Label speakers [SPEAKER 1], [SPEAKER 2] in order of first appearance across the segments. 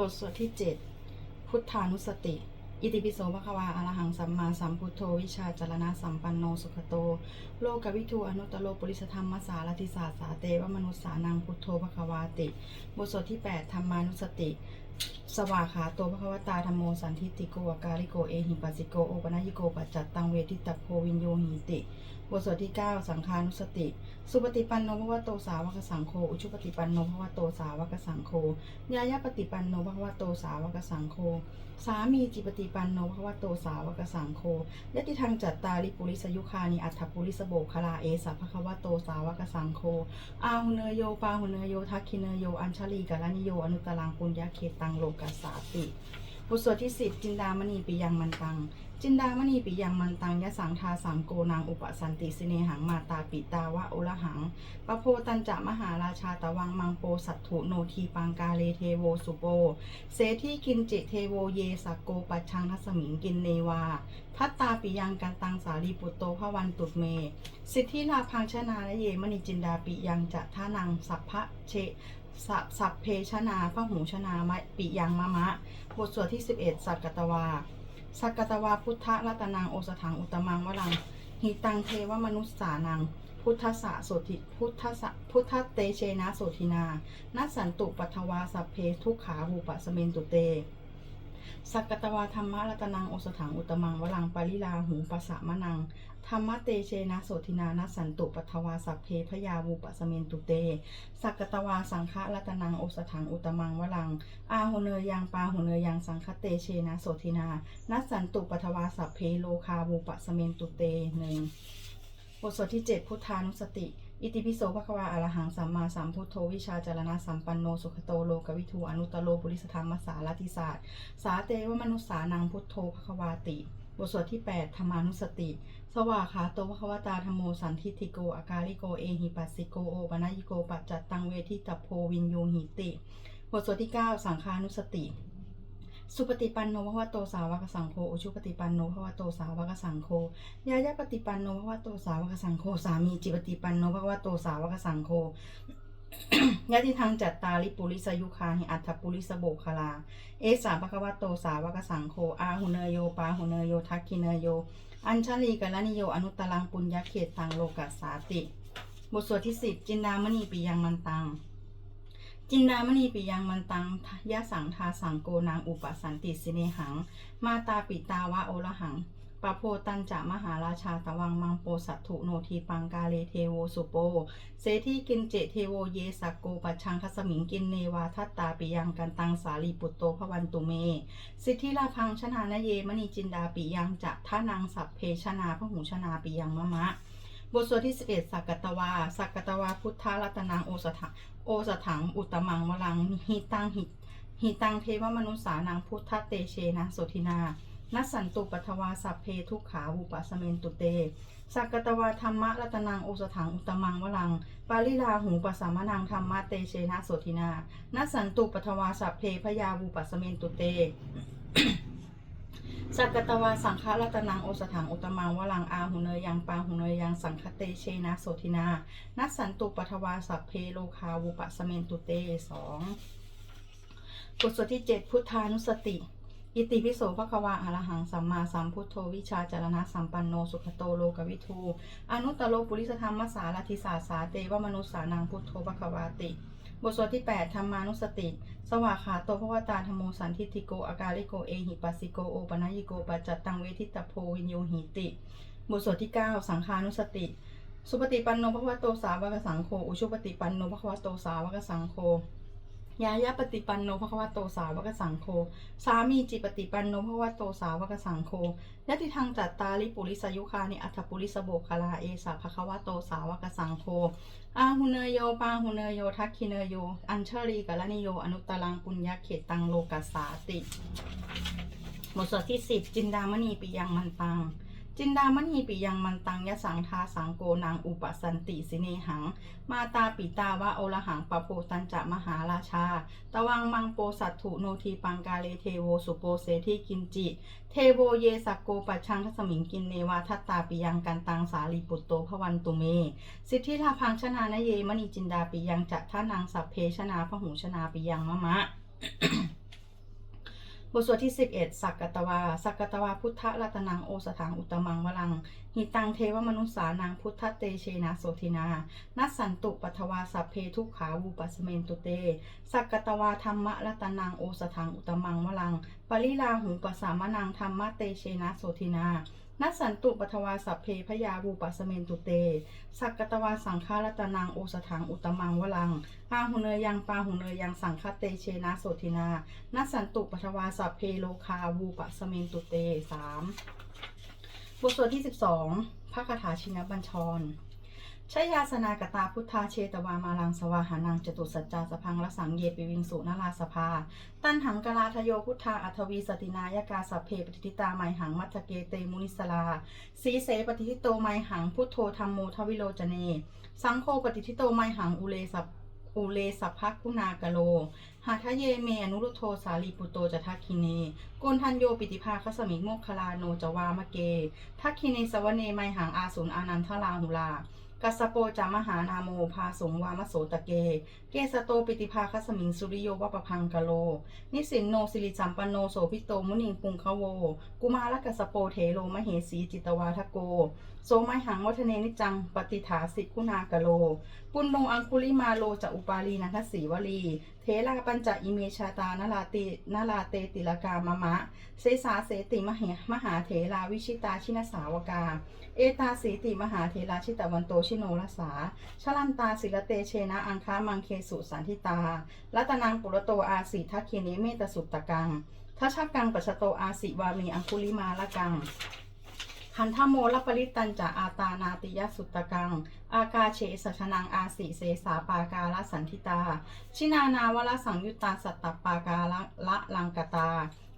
[SPEAKER 1] บทสวดที่ 7 พุทธานุสติ อิติปิโสภควาอรหังสัมมาสัมพุทโธวิชาจารณะสัมปันโนสุขโต โลกวิทูอนุตโลปุริสธรรมสารติสาสาเตวมนุสสานังพุทโธภควาติ บทสวดที่ 8 ธรรมานุสติ สวาขาโตภควตาธรรมโมสันทิติโกอาการิโกเอหิปัสสิโกโอปนัยิโกปัจจัตตังเวทิตาโพวินโยหิติบทสวดที่ 9 สังฆานุสติ สุปฏิปันโนภควโตสาวกสังโฆอุชุปฏิปันโนภควโตสาวกสังโฆยายาปฏิปันโนภควโตสาวกสังโฆสามีจิปฏิปันโนภควโตสาวกสังโฆยติทางจัตตาริปุริสยุคานิอัฏฐปุริสโบคลาเอสะภควโตสาวกสังโฆอาหุเนโยปาหุเนโยทักขิเนโยอัญชลีกาลนิโยอนุตตรังปุญญาเขตังโลกัสสาติบทสวดที่สิบจินดามณีปิยังมันตัง จินดามณีปิยังมันตังยะสังทาสังโกนางอุปสันติสิเนหังมาตาปิตาวะโอละหังปะโพตันจะมหาราชาตะวังมังโปสัตถุโนทีปังกาเลเทโวสุโป เสที่กินจิเทโวเยสักโกปัชังทัสมิงกินเนวาทัตตาปิยังกันตังสาลีปุตโตพวันตุเม สิทธิลาพังชนาและเยมณีจินดาปิยังจะท่านังสัพพะเช สัพสัพเพชนาพหูชนามะปิยังมะมะ บทสวดที่ 11 สักกตวา สักกตวาพุทธรัตนังโอสถังอุตมังวรังหิตังเทวมนุสสานัง พุทธสะโสติพุทธสะพุทธเตเชนะโสตินานัสสันตุปัทวาสัพเพทุกขาหูปะสเมนตุเต สักกตวาธรรมะรัตนังโอสถังอุตมังวลังปาริลาหูปะสะมะนังธรรมะเตเชนะโสทินานัสันตุปัทวาสัพเพพยาวูปะสเมนตุเต สักกตวาสังฆะรัตนังโอสถังอุตมังวลัง อาหุเนยยังปาหุเนยยังสังคเตเชนะโสทินานัสันตุปัทวาสัพเพโลคาวูปะสเมนตุเตหนึ่งบทสวดที่ 7 พุทธานุสติ อิติปิโสภควาอรหังสัมมาสัมพุทโธวิชาจารณะสัมปันโนสุขโตโลกวิทูอนุตโลปุริสธรรมสารติศาสตร์สาเตวมนุสสานังพุทโธภควาติ บทสวดที่ 8 ธรรมานุสติ สวาขาโตภควตาธรรมโมสันทิติโกอาการิโกเอหิปัสสิโกโอปนัยิโกปัจจัตตังเวทิตโพวินโยหิติ บทสวดที่ 9 สังฆานุสติ สุปฏิปันโนภวโตสาวกสังโฆอุชุปฏิปันโนภวโตสาวกสังโฆยายาปฏิปันโนภวโตสาวกสังโฆสามีจิปฏิปันโนภวโตสาวกสังโฆยะติทางจัตตาลิปุริสยุคาหิอัฏฐปุริสโบคลา เอสาภควโตสาวกสังโฆอาหุเนโยปาหุเนโยทักขิเนโย อัญชลีกาลนิโยอนุตตรังปุญญเขตตังโลกัสสาติ บทสวดที่สิบจินดามณีปิยังมันตัง จินดามณีปิยังมันตังยะสังทาสังโกนางอุปสันติสิเนหัง มาตาปิตาวะโอละหังปะโพตันจะมหาราชาตะวังมังโปสัตถุโนทีปังกาเลเทโวสุโปเสที่กินเจเทโวเยสักโกปัชังคสมิงกินเนวาทัตตาปิยังกันตังสาลีปุตโตพวันตุเม สิทธิลาพังชนานเยมณีจินดาปิยังจะท่านางสัพเพชนาพหูชนาปิยังมะมะ บทสวดที่ 11 สักกตวา สักกตวา พุทธรัตนังโอสถะโอสถัง อุตมังวลัง หิตังหิหิตังเทวมนุษสานังพุทธเตเชนะโสทินานัสสันตุปัทวาสัพเพทุกขาวุปสเมนตุเต สักกตวาธรรมะรัตนังโอสถังอุตมังวลัง ปาลิลาหูปสามนังธรรมะเตเชนะโสทินานัสสันตุปัทวาสัพเพพยาวุปสเมนตุเต สักกตวาสังฆรัตนังโอสถังอุตมังวลังอาหุเนยยังปาหุเนยยังสังคเตเชนะโสทินา นัสสันตุปัทวาสัพเพโลคาวุปสเมนตุเตสองบทสวดที่เจ็ดพุทธานุสติ อิติปิโสภควาอรหังสัมมาสัมพุทโธวิชาจารณะสัมปันโนสุขโตโลกวิทูอนุตตโลปุริสธรรมสารทิสาสาเตวมนุสสานังพุทโธภควาติ บทสวดที่ 8 ธรรมานุสติ สวาขาโตภวตาธรรมโมสันทิติโก อาการิโก เอหิปัสสิโก โอปนัยิโกปัจจัตตังเวทิตโพวินโยหิติ บทสวดที่ 9 สังขานุสติ สุปฏิปันโนภควโตสาวกสังโฆ อุชุปฏิปันโนภควโตสาวกสังโฆ ยายาปฏิปันโนภควโตสาวกสังโฆสามีจิปฏิปันโนภควโตสาวกสังโฆยติทางจัตตาลิปุริสยุคานิอัฏฐปุริสโบคลาเอสะภควโตสาวกสังโฆอาหุเนโยปาหุเนโยทักขิเนโย อัญเชลีกาลนิโย อนุตตรังปุญญาเขตตังโลกัสสาติ บทสวดที่สิบจินดามณีปิยังมันตัง จินดามณีปิยังมันตังยะสังทาสังโกนางอุปสันติสิเนหัง มาตาปิตาวะโอละหังปะโพตันจะมหาราชา ตวังมังโปสัตถุโนทีปังกาเลเทโวสุโปเสทีกินจิ เทโวเยสักโกปัชังคสมิงกินเนวาทัตตาปิยังกันตังสาลีปุตโตพวันตุเม สิทธิลาพังชนานเยมณีจินดาปิยังจะท่านางสัพเพชนาพหูชนาปิยังมะมะ ทสวดที่ 11 สักกตวา สักกตวาพุทธรัตนังโอสถังอุตมังวลัง หิตังเทวมนุษสานางพุทธเตเชนะโสทินา นัสสันตุปัทวาสัพเพทุกขาวูปัสเมนตุเต สักกตวาธรรมรัตนังโอสถังอุตมังวลัง ปริลาหุปสามนังธรรมเตเชนะโสทินา นัสสันตุปัทวาสัพเพพยาบูปัสเมนตุเต สักกตวาสังฆารัตนังโอสถังอุตมังวลังปาหุเนยยังปาหุเนยยังสังฆเตเชนะโสทินา นัสสันตุปัทวาสัพเพโลคาบูปะสเมนตุเตสามบทสวดที่สิบสองพระคาถาชินบัญชร ชยาสนากตาพุทธาเชตวามาลังสวาหานังจตุสัจจาสพังละสังเยปิวิงสุนาราสภา ตันหังกลาทโยพุทธาอัทวีสตินายกาสัพเพปฏิทิตาไมหังมัทเกเตมุนิสลาสีเสปฏิทิโตไมหังพุทโธธรรมโมทวิโลจเน สังโฆปฏิทิโตไมหังอุเลสัพอุเลสัพพคุณากโล หาทะเยเมอนุรุโทสาลีปุโตจะทักคิเนโกนทันโยปิติภาคสมิงโมคคลาโนจวามะเกทักคิเนสวเนไมหังอาสุนอานันทลาหุลา กัสโปจามหานาโมพาสงวามโสตะเก เกสโตปิติภาคสมิงสุริโยวปพังกะโล นิสินโนสิริจัมปันโนโสพิโตมุนิงปุงคโว กุมารกัสสโปเทโลมเหสีจิตวาทโก โสไมหังวัฒเนนิจัง ปฏิฐาสิกุณากะโล ปุณโนอังคุลิมาโลจะอุปาลีนันทสีวลี เทลาปัญจอิเมชาตานาลาตินาลาเตติลกามะมะ เสสาเสติมหมหาเถราวิชิตาชินสาวกา เอตาสีติมหาเถราชิตวันโตชิโนรสา ชลันตาศิลเตเชนะอังคามังเคสุสันทิตา รัตนังปุรโตอาสีทักเคเนเมตสุตตะกังทัชชกังปัชโตอาสิวามีอังคุลิมาละกัง ขันธโมลปริตันจะอาตานาติยสุตตะกัง อากาเฉสชนังอาสิเสสาปาการสันทิตา ชินานาวลสังยุตตาสัตตปาการะละลังกตา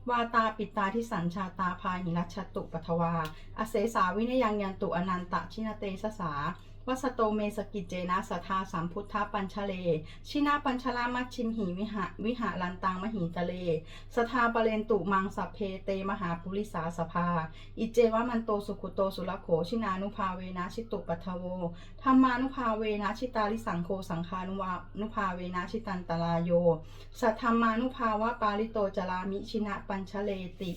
[SPEAKER 1] วาตาปิตาที่สัญชาตาพาหิรัชตุปทวา อเสสาวินยังยันตุอนันตะชินเตสสา วัสโตเมสกิจเจนะสทธาสัมพุทธปัญชเล ชินาปัญชลามัชชิมหีวิหะวิหารันตังมหิตะเล สทาปเรนตุมังสัพเพเตมหาปุริสาสภา อิเจวะมันโตสุขุโตสุรโขชินานุภาเวนะชิตุปัทโวธรรมานุภาเวนะชิตาลิสังโฆสังคานุวานุภาเวนะชิตันตรายโย สัทธรรมานุภาวะปาลิโตจรามิชินะปัญชเลติ